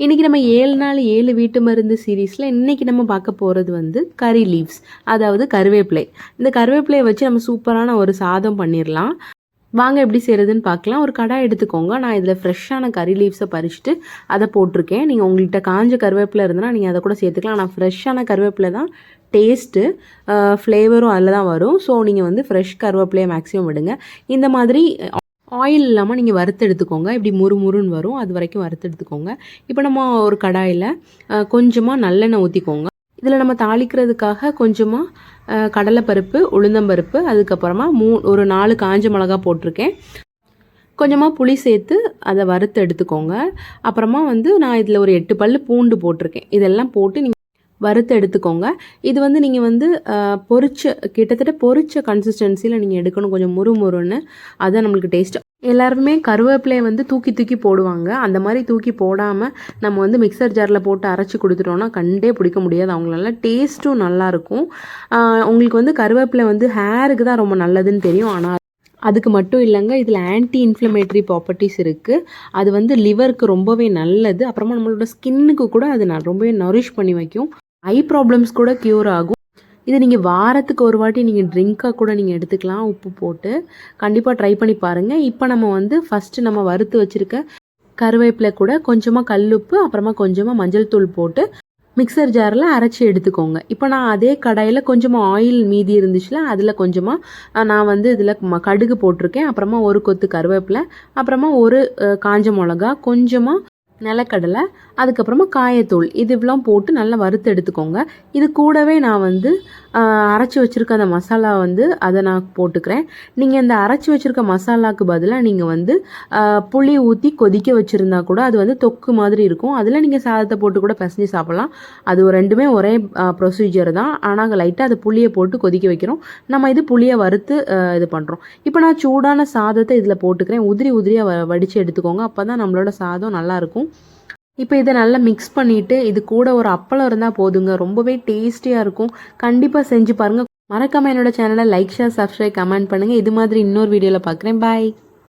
இன்றைக்கி நம்ம ஏழு நாள் ஏழு வீட்டு மருந்து சீரீஸில் இன்றைக்கி நம்ம பார்க்க போகிறது வந்து கறி லீவ்ஸ் அதாவது கருவேப்பிலை. இந்த கருவேப்பிலையை வச்சு நம்ம சூப்பரான ஒரு சாதம் பண்ணிடலாம் வாங்க எப்படி செய்கிறதுன்னு பார்க்கலாம். ஒரு கடாய் எடுத்துக்கோங்க. நான் இதில் ஃப்ரெஷ்ஷான கறி லீவ்ஸை பறிச்சுட்டு அதை போட்டிருக்கேன். நீங்கள் உங்கள்கிட்ட காஞ்ச கருவேப்பிலை இருந்தனா நீங்கள் அதை கூட சேர்த்துக்கலாம். ஆனால் ஃப்ரெஷ்ஷான கருவேப்பிலை தான் டேஸ்ட்டு ஃப்ளேவரும் அதில் தான் வரும். ஸோ நீங்கள் வந்து ஃப்ரெஷ் கருவேப்பிலையை மேக்ஸிமம் விடுங்க இந்த மாதிரி ஆயில் இல்லாமல் நீங்கள் வறுத்து எடுத்துக்கோங்க. இப்படி முறு முறுன்னு வரும். அது வரைக்கும் வறுத்து எடுத்துக்கோங்க. இப்போ நம்ம ஒரு கடாயில் கொஞ்சமாக நல்லெண்ணெய் ஊற்றிக்கோங்க இதில் நம்ம தாளிக்கிறதுக்காக கொஞ்சமாக கடலைப்பருப்பு உளுந்தம்பருப்பு அதுக்கப்புறமா மூ ஒரு நாலு காஞ்ச மிளகா போட்டிருக்கேன். கொஞ்சமாக புளி சேர்த்து அதை வறுத்து எடுத்துக்கோங்க. அப்புறமா வந்து நான் இதில் ஒரு எட்டு பல் பூண்டு போட்டிருக்கேன். இதெல்லாம் போட்டு நீங்கள் வறுத்து எடுத்துக்கோங்க. இது வந்து நீங்கள் வந்து பொரிச்ச கிட்டத்தட்ட பொறிச்ச கன்சிஸ்டன்சியில் நீங்கள் எடுக்கணும். கொஞ்சம் முறு முறுன்னு. அதுதான் நம்மளுக்கு டேஸ்ட் எல்லாருமே கருவேப்பிலையை வந்து தூக்கி தூக்கி போடுவாங்க. அந்த மாதிரி தூக்கி போடாமல் நம்ம வந்து மிக்சர் ஜாரில் போட்டு அரைச்சி கொடுத்துட்டோன்னா கண்டே பிடிக்க முடியாது. அவங்களால டேஸ்ட்டும் நல்லாயிருக்கும் உங்களுக்கு வந்து கருவேப்பிலை வந்து ஹேருக்கு தான் ரொம்ப நல்லதுன்னு தெரியும். ஆனால் அதுக்கு மட்டும் இல்லைங்க. இதில் ஆன்டி இன்ஃப்ளமேட்ரி ப்ராப்பர்ட்டிஸ் இருக்குது அது வந்து லிவருக்கு ரொம்பவே நல்லது. அப்புறமா நம்மளோட ஸ்கின்னுக்கு கூட அது ரொம்பவே நரிஷ் பண்ணி வைக்கும். ஐ ப்ராப்ளம்ஸ் கூட க்யூர் ஆகும். இது நீங்கள் வாரத்துக்கு ஒரு வாட்டி நீங்கள் ட்ரிங்காக கூட நீங்கள் எடுத்துக்கலாம். உப்பு போட்டு கண்டிப்பாக ட்ரை பண்ணி பாருங்கள் இப்போ நம்ம வந்து ஃபஸ்ட்டு நம்ம வறுத்து வச்சுருக்க கருவேப்பிலை கூட கொஞ்சமாக கல்லுப்பு அப்புறமா கொஞ்சமாக மஞ்சள் தூள் போட்டு மிக்சர் ஜாரில் அரைச்சி எடுத்துக்கோங்க. இப்போ நான் அதே கடாயில் கொஞ்சமாக ஆயில் மீதி இருந்துச்சுல அதில் கொஞ்சமாக நான் வந்து இதில் கடுகு போட்டிருக்கேன். அப்புறமா ஒரு கொத்து கருவேப்பிலை அப்புறமா ஒரு காஞ்ச மிளகா கொஞ்சமாக நிலக்கடலை அதுக்கப்புறமா காயத்தூள். இது இவ்வளோ போட்டு நல்லா வறுத்து எடுத்துக்கோங்க. இது கூடவே நான் வந்து அரைச்சி வச்சுருக்க அந்த மசாலா வந்து அதை நான் போட்டுக்கிறேன். நீங்கள் இந்த அரைச்சி வச்சுருக்க மசாலாவுக்கு பதிலாக நீங்கள் வந்து புளி ஊற்றி கொதிக்க வச்சுருந்தா கூட அது வந்து தொக்கு மாதிரி இருக்கும். அதில் நீங்கள் சாதத்தை போட்டு கூட பிசைஞ்சு சாப்பிட்லாம். அது ரெண்டுமே ஒரே ப்ரொசீஜர் தான். ஆனால் லைட்டாக அதை புளியை போட்டு கொதிக்க வைக்கிறோம். நம்ம இது புளியை வறுத்து இது பண்ணுறோம் இப்போ நான் சூடான சாதத்தை இதில் போட்டுக்கிறேன். உதிரி உதிரியாக வடித்து எடுத்துக்கோங்க. அப்போ தான் நம்மளோட சாதம் நல்லாயிருக்கும் இப்போ இதை நல்லா மிக்ஸ் பண்ணிவிட்டு இது கூட ஒரு அப்பளம் இருந்தால் போதுங்க. ரொம்பவே டேஸ்டியாக இருக்கும். கண்டிப்பாக செஞ்சு பாருங்கள் மறக்காமல் என்னோட சேனலை லைக் ஷேர் சப்ஸ்கிரைப் கமெண்ட் பண்ணுங்கள் இது மாதிரி இன்னொரு வீடியோவில் பார்க்குறேன் பாய்